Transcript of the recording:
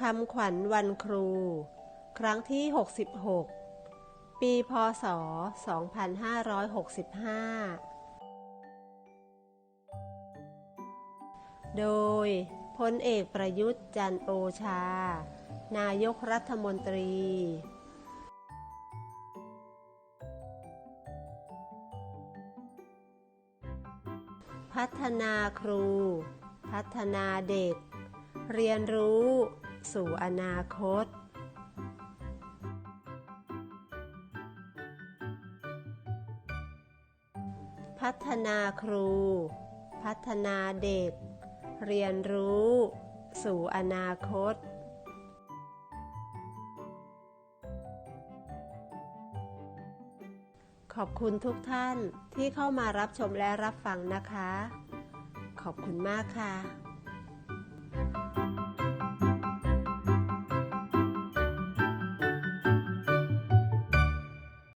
คำขวัญวันครู ครั้งที่ 66 ปีพศ 2565 โดยพลเอกประยุทธ์จันโอชา นายกรัฐมนตรี พัฒนาครู พัฒนาเด็ก เรียนรู้ สู่อนาคต พัฒนาครู พัฒนาเด็ก เรียนรู้ สู่อนาคตขอบคุณทุกท่านที่เข้ามารับชมและรับฟังนะคะ ขอบคุณมากค่ะ